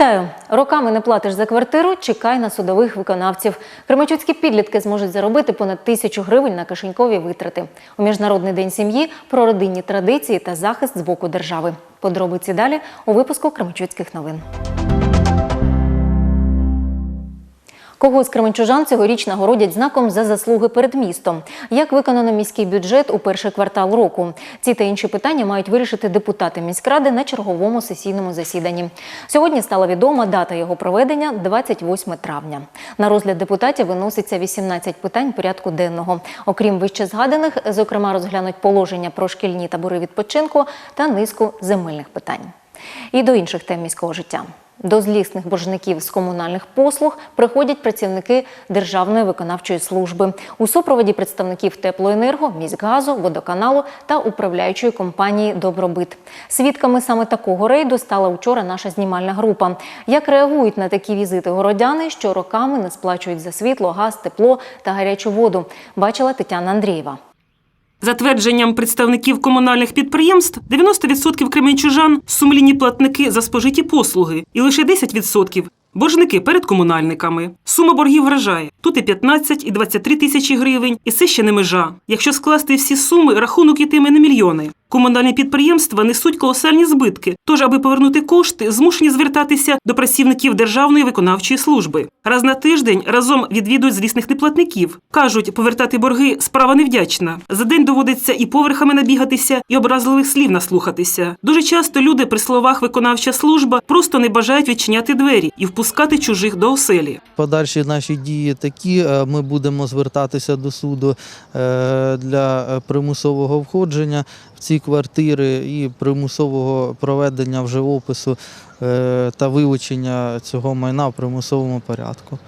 Вітаю! Роками не платиш за квартиру. Чекай на судових виконавців. Кременчуцькі підлітки зможуть заробити понад тисячу гривень на кишенькові витрати. У міжнародний день сім'ї про родинні традиції та захист з боку держави. Подробиці далі у випуску Кременчуцьких новин. Кого з кременчужан цьогоріч нагородять знаком за заслуги перед містом? Як виконано міський бюджет у перший квартал року? Ці та інші питання мають вирішити депутати міськради на черговому сесійному засіданні. Сьогодні стала відома дата його проведення 28 травня. На розгляд депутатів виноситься 18 питань порядку денного. Окрім вище згаданих, зокрема розглянуть положення про шкільні табори відпочинку та низку земельних питань. І до інших тем міського життя. До злісних боржників з комунальних послуг приходять працівники Державної виконавчої служби у супроводі представників теплоенерго, міськгазу, водоканалу та управляючої компанії Добробит. Свідками саме такого рейду стала вчора наша знімальна група. Як реагують на такі візити городяни, що роками не сплачують за світло, газ, тепло та гарячу воду, бачила Тетяна Андрієва. За твердженням представників комунальних підприємств, 90% кременчужан – сумлінні платники за спожиті послуги і лише 10% – боржники перед комунальниками. Сума боргів вражає. Тут і 15, і 23 тисячі гривень, і це ще не межа. Якщо скласти всі суми, рахунок йтиме на мільйони. Комунальні підприємства несуть колосальні збитки, тож, аби повернути кошти, змушені звертатися до працівників Державної виконавчої служби. Раз на тиждень разом відвідують злісних неплатників. Кажуть, повертати борги справа невдячна. За день доводиться і поверхами набігатися, і образливих слів наслухатися. Дуже часто люди при словах виконавча служба просто не бажають відчиняти двері і впускати чужих до оселі. Подальші наші дії такі. е, Ми будемо звертатися до суду е, для е, примусового входження ці квартири і примусового проведення вже опису е, та вилучення цього майна в примусовому порядку.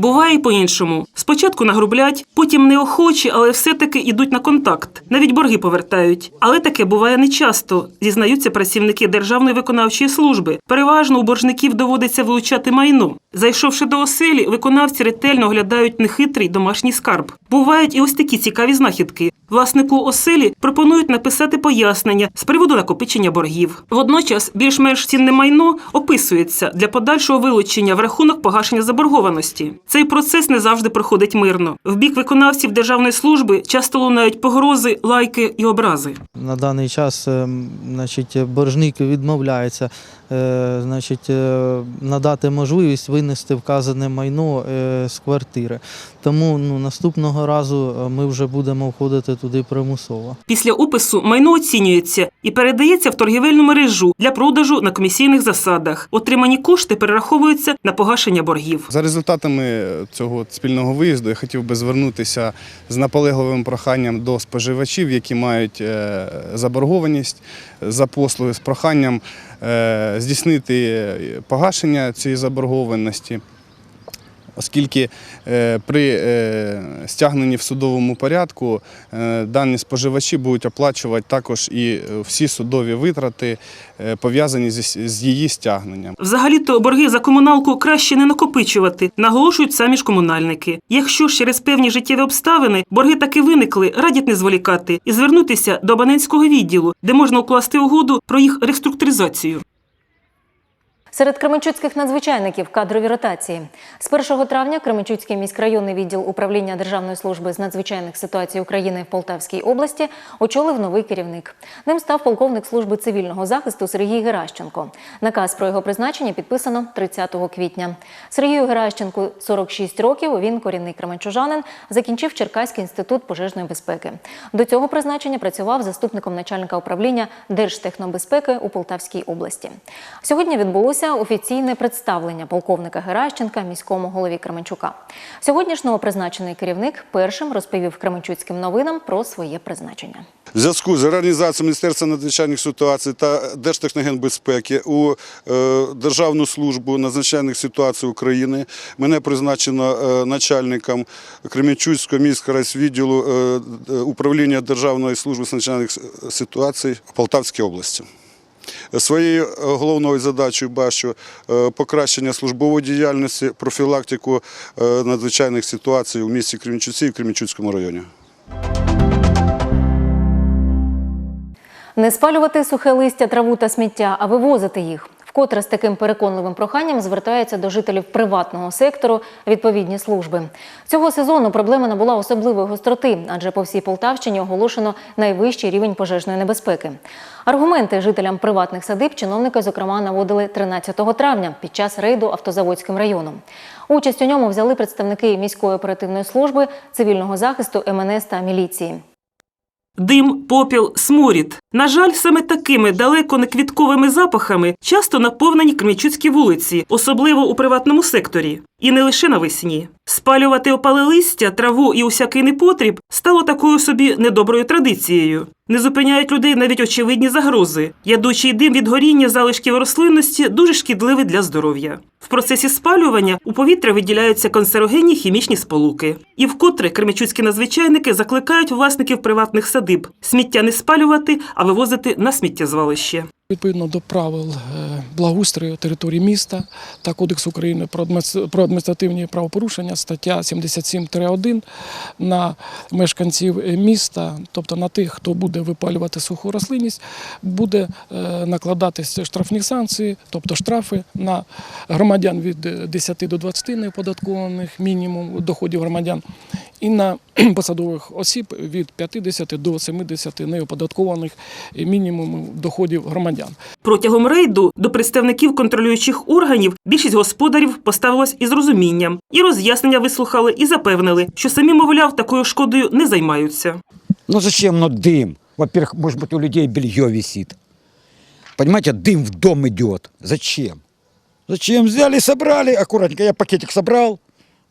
Буває і по-іншому. Спочатку нагрублять, потім неохочі, але все-таки йдуть на контакт. Навіть борги повертають. Але таке буває нечасто, зізнаються працівники Державної виконавчої служби. Переважно у боржників доводиться вилучати майно. Зайшовши до оселі, виконавці ретельно оглядають нехитрий домашній скарб. Бувають і ось такі цікаві знахідки. Власнику оселі пропонують написати пояснення з приводу накопичення боргів. Водночас більш-менш цінне майно описується для подальшого вилучення в рахунок погашення заборгованості. Цей процес не завжди проходить мирно. В бік виконавців державної служби часто лунають погрози, лайки і образи. На даний час е, значить, боржник відмовляється е, значить, е, надати можливість винести вказане майно з квартири. Тому ну, наступного разу е, ми вже будемо входити туди примусово. Після опису майно оцінюється і передається в торгівельну мережу для продажу на комісійних засадах. Отримані кошти перераховуються на погашення боргів. За результатами цього спільного виїзду я хотів би звернутися з наполегливим проханням до споживачів, які мають е, заборгованість за послуги, з проханням е, здійснити погашення цієї заборгованості. Оскільки е, при е, стягненні в судовому порядку е, дані споживачі будуть оплачувати також і всі судові витрати, пов'язані з її стягненням. Взагалі-то борги за комуналку краще не накопичувати, наголошують самі ж комунальники. Якщо ж через певні життєві обставини борги таки виникли, радять не зволікати і звернутися до абонентського відділу, де можна укласти угоду про їх реструктуризацію. Серед кременчуцьких надзвичайників кадрові ротації. З 1 травня Кременчуцький міськрайонний відділ управління Державної служби з надзвичайних ситуацій України в Полтавській області очолив новий керівник. Ним став полковник служби цивільного захисту Сергій Геращенко. Наказ про його призначення підписано 30 квітня. Сергію Геращенку 46 років. Він корінний кременчужанин, закінчив Черкаський інститут пожежної безпеки. До цього призначення працював заступником начальника управління Держтехнобезпеки у Полтавській області. Сьогодні відбулося офіційне представлення полковника Геращенка міському голові Кременчука. Сьогодні ж новопризначений керівник першим розповів Кременчуцьким новинам про своє призначення. В зв'язку з реорганізацією Міністерства надзвичайних ситуацій та Держтехногенбезпеки у е, Державну службу надзвичайних ситуацій України мене призначено е, начальником Кременчуцького міського райвідділу е, управління Державної служби з надзвичайних ситуацій Полтавській області. Своєю е, головною задачею бачу е, покращення службової діяльності, профілактику е, надзвичайних ситуацій у місті Кремінчуці і в Кременчуцькому районі. Не спалювати сухе листя, траву та сміття, а вивозити їх. Вкотре з таким переконливим проханням звертаються до жителів приватного сектору відповідні служби. Цього сезону проблема набула особливої гостроти, адже по всій Полтавщині оголошено найвищий рівень пожежної небезпеки. Аргументи жителям приватних садиб чиновники, зокрема, наводили 13 травня під час рейду автозаводським районом. Участь у ньому взяли представники міської оперативної служби, цивільного захисту, МНС та міліції. Дим, попіл, сморід. На жаль, саме такими далеко не квітковими запахами часто наповнені кремічуцькі вулиці, особливо у приватному секторі. І не лише навесні. Спалювати опале листя, траву і усякий непотріб стало такою собі недоброю традицією. Не зупиняють людей навіть очевидні загрози. Ядучий дим від горіння залишків рослинності дуже шкідливий для здоров'я. В процесі спалювання у повітря виділяються канцерогенні хімічні сполуки. І вкотре кремячуцькі надзвичайники закликають власників приватних садиб сміття не спалювати, а вивозити на сміттєзвалище. Відповідно до правил е, благоустрою території міста та Кодексу України про адміністративні правопорушення, стаття 77-1 на мешканців е, міста, тобто на тих, хто буде випалювати суху рослинність, буде е, накладатися штрафні санкції, тобто штрафи на громадян від е, 10 до 20 неоподаткованих мінімум доходів громадян і на посадових осіб від 50 до 70 неоподаткованих мінімумів доходів громадян Протягом рейду до представників контролюючих органів більшість господарів поставилась із розумінням, і роз'яснення вислухали і запевнили, що самі, мовляв, такою шкодою не займаються. Ну зачем, ну дым? Во-первых, может быть, у людей белье висит. Понимаете, дым в дом идет. Зачем? Зачем? Взяли, собрали, аккуратненько. Я пакетик собрал,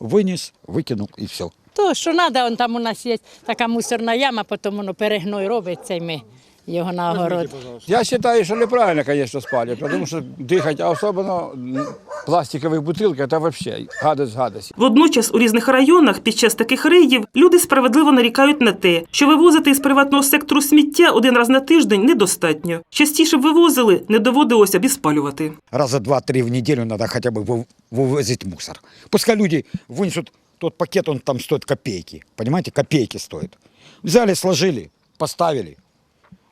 вынес, выкинул и все. То, що треба, он там у нас є така мусорна яма, потім воно перегной робиться, і ми його на огород. Я считаю, что неправильно, конечно, спали, потому что дыхать, а особенно м, пластиковые бутылки, это вообще гадость гадость. Водночас у різних районах під час таких рейдів люди справедливо нарікають на те, що вивозити із приватного сектору сміття один раз на тиждень недостатньо. Частіше б вивозили, не доводилося б і спалювати. Раза два-три в неделю надо хотя бы вы- вывозить мусор. Пускай люди вынесут тот пакет, он там стоит копейки. Понимаете, копейки стоит. Взяли, сложили, поставили.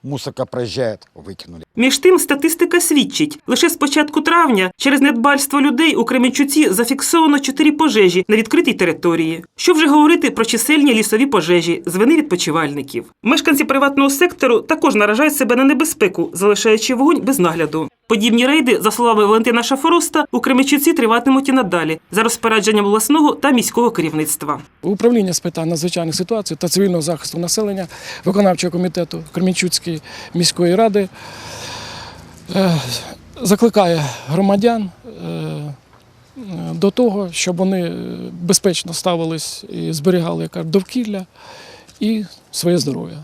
Мусорка проезжает, выкинули. Між тим, статистика свідчить, лише з початку травня через недбальство людей у Кременчуці зафіксовано чотири пожежі на відкритій території. Що вже говорити про чисельні лісові пожежі з вини відпочивальників. Мешканці приватного сектору також наражають себе на небезпеку, залишаючи вогонь без нагляду. Подібні рейди, за словами Валентина Шафороста, у Кременчуці триватимуть і надалі за розпорядженням обласного та міського керівництва. Управління з питань надзвичайних ситуацій та цивільного захисту населення виконавчого комітету Кремінчуцької міської ради закликає громадян е, е, до того, щоб вони е, безпечно ставились і зберігали довкілля і своє здоров'я.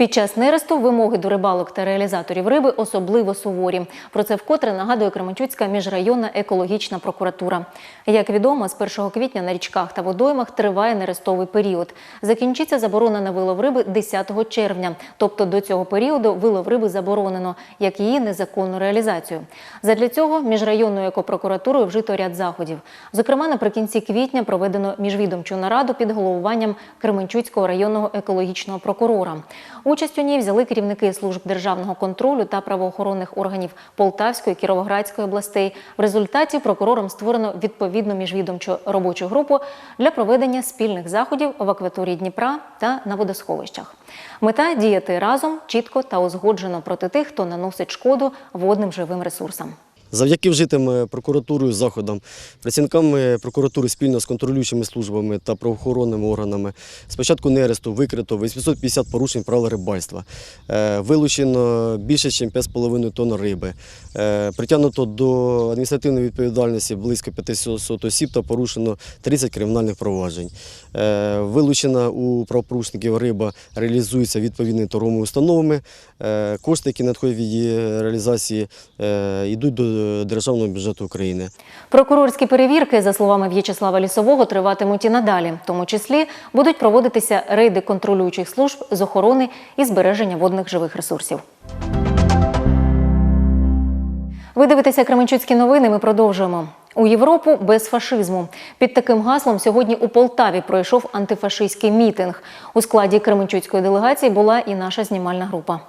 Під час нересту вимоги до рибалок та реалізаторів риби особливо суворі. Про це вкотре нагадує Кременчуцька міжрайонна екологічна прокуратура. Як відомо, з 1 квітня на річках та водоймах триває нерестовий період. Закінчиться заборона на вилов риби 10 червня. Тобто до цього періоду вилов риби заборонено, як її незаконну реалізацію. Задля цього міжрайонною екопрокуратурою вжито ряд заходів. Зокрема, наприкінці квітня проведено міжвідомчу нараду під головуванням Кременчуцького районного екологічного прокурора. Участь у ній взяли керівники служб державного контролю та правоохоронних органів Полтавської, Кіровоградської областей. В результаті прокурором створено відповідну міжвідомчу робочу групу для проведення спільних заходів в акваторії Дніпра та на водосховищах. Мета діяти разом, чітко та узгоджено проти тих, хто наносить шкоду водним живим ресурсам. Завдяки вжитим е, прокуратурою заходам, працівниками прокуратури спільно з контролюючими службами та правоохоронними органами з початку нересту викрито 850 порушень правил рибальства, Е, вилучено більше, ніж 5,5 тонн риби, Е, притягнуто до адміністративної відповідальності близько 500 осіб та порушено 30 кримінальних проваджень. Е, Вилучена у правопорушників риба реалізується відповідними торговими установами. Е, Кошти, які надходять від її реалізації, е, йдуть до державного бюджету України. Прокурорські перевірки, за словами В'ячеслава Лісового, триватимуть і надалі. В тому числі будуть проводитися рейди контролюючих служб з охорони і збереження водних живих ресурсів. Ви дивитеся Кременчуцькі новини. Ми продовжуємо. У Європу без фашизму. Під таким гаслом сьогодні у Полтаві пройшов антифашистський мітинг. У складі Кременчуцької делегації була і наша знімальна група.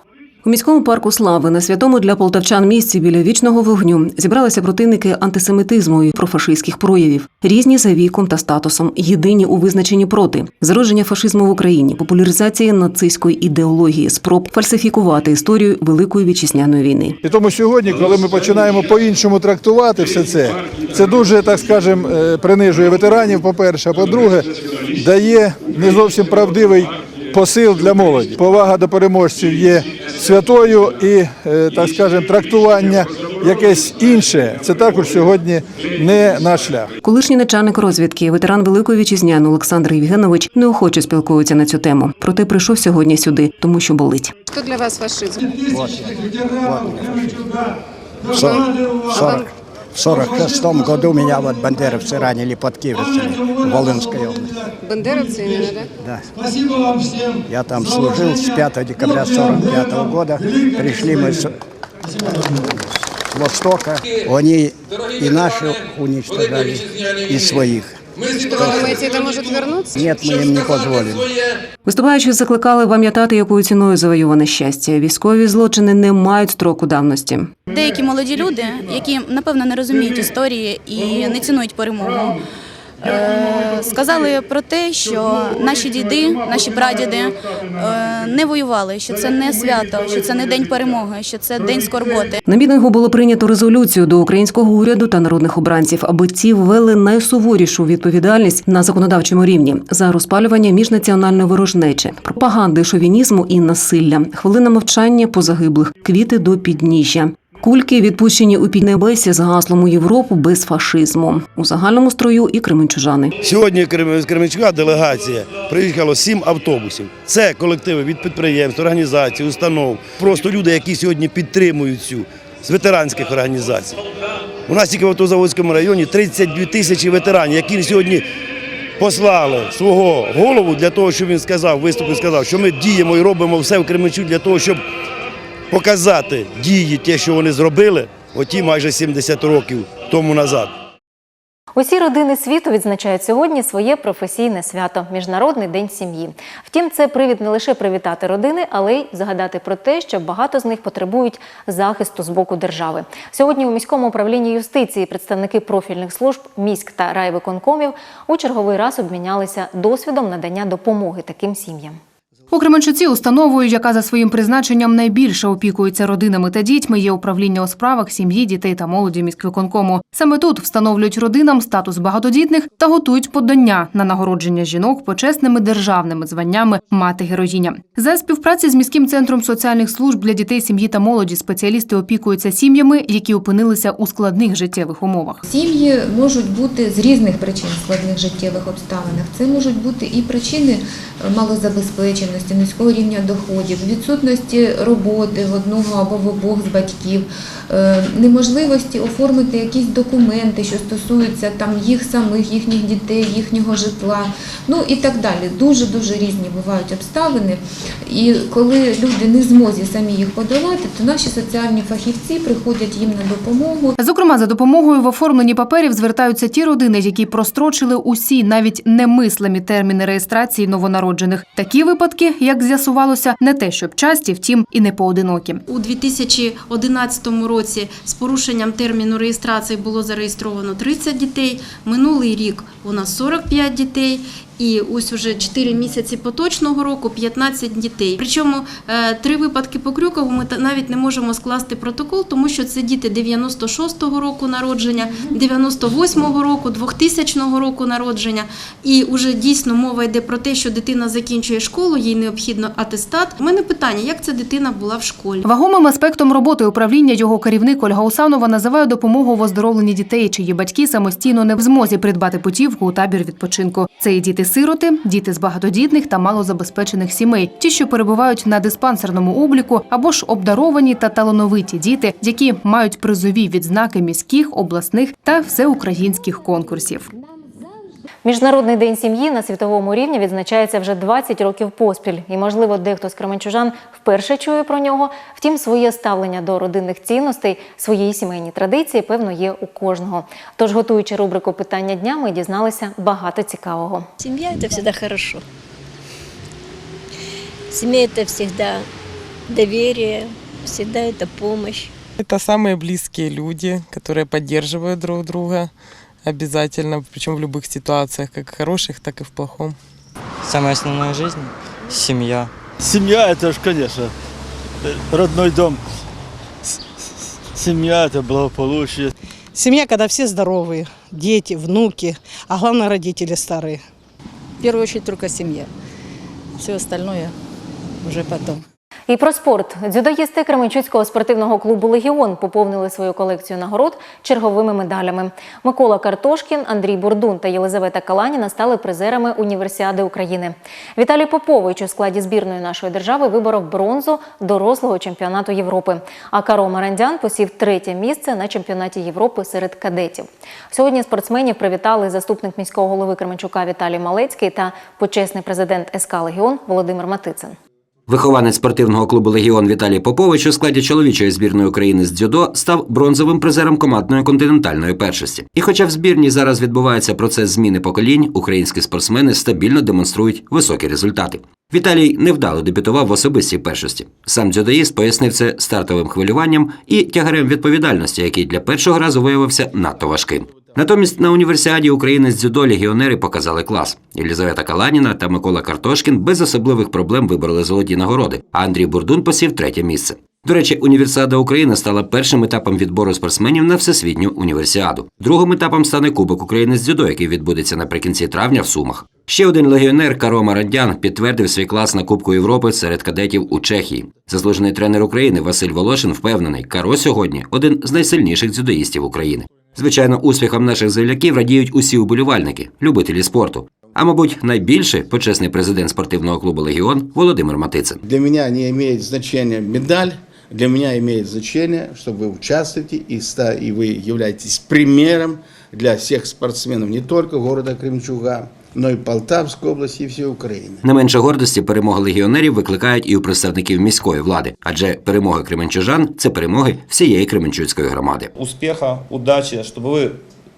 У міському парку Слави на святому для полтавчан місці біля вічного вогню зібралися противники антисемітизму і профашистських проявів, різні за віком та статусом, єдині у визначенні проти. Зародження фашизму в Україні, популяризація нацистської ідеології, спроб фальсифікувати історію Великої вітчизняної війни. І тому сьогодні, коли ми починаємо по-іншому трактувати все це, це дуже, так скажемо, е, принижує ветеранів, по-перше, а по-друге, дає не зовсім правдивий посил для молоді. Повага до переможців є святою і, е, так скажемо, трактування якесь інше, це також сьогодні не наш шлях. Колишній начальник розвідки, ветеран Великої вітчизняної Олександр Євгенович неохоче спілкується на цю тему. Проте прийшов сьогодні сюди, тому що болить. Что для вас фашизм? В сорок- в 46 году меня вот бандеровцы ранили под Киевцами в Волынской области. Бандеровцы именно, да? Да. Я там служил с 5 декабря 45 года. Пришли мы с, с Востока. Они и наши уничтожали, и своих. Что вы думаете, это может вернуться? Нет, мы им не позволим. Виступаючи, закликали пам'ятати, якою ціною завоюване щастя. Військові злочини не мають строку давності. Деякі молоді люди, які напевно не розуміють історії і не цінують перемогу, е, сказали про те, що наші діди, наші прадіди е, не воювали, що це не свято, що це не день перемоги, що це день скорботи. На мітингу було прийнято резолюцію до українського уряду та народних обранців, аби ці ввели найсуворішу відповідальність на законодавчому рівні за розпалювання міжнаціональної ворожнечі, пропаганди шовінізму і насилля, хвилина мовчання по загиблих, квіти до підніжжя. Кульки відпущені у піднебесі з гаслом у Європу без фашизму у загальному строю і кременчужани. Сьогодні з Кременчука делегація приїхало сім автобусів. Це колективи від підприємств, організацій, установ. Просто люди, які сьогодні підтримують цю з ветеранських організацій. У нас тільки в Автозаводському районі 32 тисячі ветеранів, які сьогодні послали свого голову для того, щоб він сказав, виступив, сказав, що ми діємо і робимо все в Кременчуці для того, щоб показати дії, те, що вони зробили, оті майже 70 років тому назад. Усі родини світу відзначають сьогодні своє професійне свято Міжнародний день сім'ї. Втім, це привід не лише привітати родини, але й згадати про те, що багато з них потребують захисту з боку держави. Сьогодні у міському управлінні юстиції представники профільних служб міськ та райвиконкомів у черговий раз обмінялися досвідом надання допомоги таким сім'ям. У Кременчуці установою, яка за своїм призначенням найбільше опікується родинами та дітьми, є управління у справах сім'ї, дітей та молоді міськвиконкому. Саме тут встановлюють родинам статус багатодітних та готують подання на нагородження жінок почесними державними званнями мати героїня. За співпраці з міським центром соціальних служб для дітей, сім'ї та молоді спеціалісти опікуються сім'ями, які опинилися у складних життєвих умовах. Сім'ї можуть бути з різних причин складних життєвих обставинах. Це можуть бути і причини е, малозабезпеченості, низького рівня доходів, відсутності роботи в одного або в обох з батьків, е, неможливості оформити якісь документи, що стосуються там їх самих, їхніх дітей, їхнього житла, ну і так далі. Дуже дуже різні бувають обставини. І коли люди не змозі самі їх подолати, то наші соціальні фахівці приходять їм на допомогу. Зокрема, за допомогою в оформленні паперів звертаються ті родини, які прострочили усі навіть немислимі терміни реєстрації новонароджених. Такі випадки, як з'ясувалося, не те, щоб часті, втім і не поодинокі. У 2011 році з порушенням терміну реєстрації було зареєстровано 30 дітей. Минулий рік у нас 45 дітей. І ось уже 4 місяці поточного року 15 дітей. Причому е, три випадки по Крюкову ми та- навіть не можемо скласти протокол, тому що це діти 96-го року народження, 98-го року, 2000 року народження. І вже дійсно мова йде про те, що дитина закінчує школу, їй необхідно атестат. У мене питання, як ця дитина була в школі? Вагомим аспектом роботи управління його керівник Ольга Усанова називає допомогу в оздоровленні дітей, чиї батьки самостійно не в змозі придбати путівку у табір відпочинку. Це і діти-сироти, діти з багатодітних та малозабезпечених сімей, ті, що перебувають на диспансерному обліку, або ж обдаровані та талановиті діти, які мають призові відзнаки міських, обласних та всеукраїнських конкурсів. Міжнародний день сім'ї на світовому рівні відзначається вже 20 років поспіль, і можливо, дехто з кременчужан вперше чує про нього. Втім, своє ставлення до родинних цінностей, свої сімейні традиції, певно, є у кожного. Тож, готуючи рубрику питання дня, ми дізналися багато цікавого. Семья – это всегда хорошо. Семья – это всегда доверие, всегда это помощь. Это самые близкие люди, которые поддерживают друг друга Обязательно, причем в любых ситуациях, как в хороших, так и в плохом. Самое основное в жизни – семья. Семья это же, конечно, родной дом. Семья это благополучие. Семья, когда все здоровые, дети, внуки, а главное родители старые. В первую очередь только семья. Все остальное уже потом. І про спорт. Дзюдоїсти Кременчуцького спортивного клубу Легіон поповнили свою колекцію нагород черговими медалями. Микола Картошкін, Андрій Бурдун та Єлизавета Каланіна стали призерами Універсіади України. Віталій Попович у складі збірної нашої держави виборов бронзу дорослого чемпіонату Європи. А Каро Марандян посів третє місце на чемпіонаті Європи серед кадетів. Сьогодні спортсменів привітали заступник міського голови Кременчука Віталій Малецький та почесний президент СК Легіон Володимир Матицин. Вихованець спортивного клубу Легіон Віталій Попович у складі чоловічої збірної України з дзюдо став бронзовим призером командної континентальної першості. І хоча в збірні зараз відбувається процес зміни поколінь, українські спортсмени стабільно демонструють високі результати. Віталій невдало дебютував в особистій першості. Сам дзюдоїст пояснив це стартовим хвилюванням і тягарем відповідальності, який для першого разу виявився надто важким. Натомість на універсіаді України з дзюдо легіонери показали клас. Єлізавета Каланіна та Микола Картошкін без особливих проблем вибороли золоті нагороди, а Андрій Бурдун посів третє місце. До речі, універсіада України стала першим етапом відбору спортсменів на всесвітню універсіаду. Другим етапом стане Кубок України з дзюдо, який відбудеться наприкінці травня в Сумах. Ще один легіонер Каро Марандян підтвердив свій клас на Кубку Європи серед кадетів у Чехії. Заслужений тренер України Василь Волошин впевнений, Каро сьогодні один з найсильніших дзюдоїстів України. Звичайно, успіхом наших земляків радіють усі уболівальники, любителі спорту. А мабуть, найбільше почесний президент спортивного клубу Легіон Володимир Матицин. Для мене не має значення медаль, для меня имеет значение, что вы участвуете и, и вы являетесь примером для всех спортсменов не только города Кремчуга, но и Полтавской области и всей Украины. Не менше гордості перемоги легіонерів викликають і у представників міської влади, адже перемоги кременчужан це перемоги всієї Кременчуцької громади. успеха, удачи, чтобы вы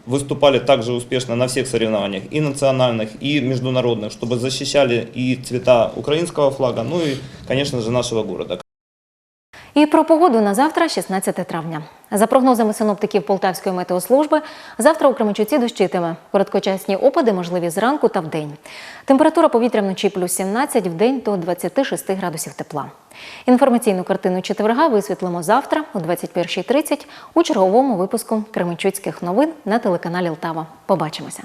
выступали также успешно на всех соревнованиях, и национальных, и международных, чтобы защищали и цвета украинского флага, ну и, конечно же, нашего города. І про погоду на завтра, 16 травня. За прогнозами синоптиків Полтавської метеослужби, завтра у Кременчуці дощитиме. Короткочасні опади можливі зранку та вдень. Температура повітря вночі плюс 17, вдень до 26 градусів тепла. Інформаційну картину четверга висвітлимо завтра о 21.30 у черговому випуску Кременчуцьких новин на телеканалі Лтава. Побачимося.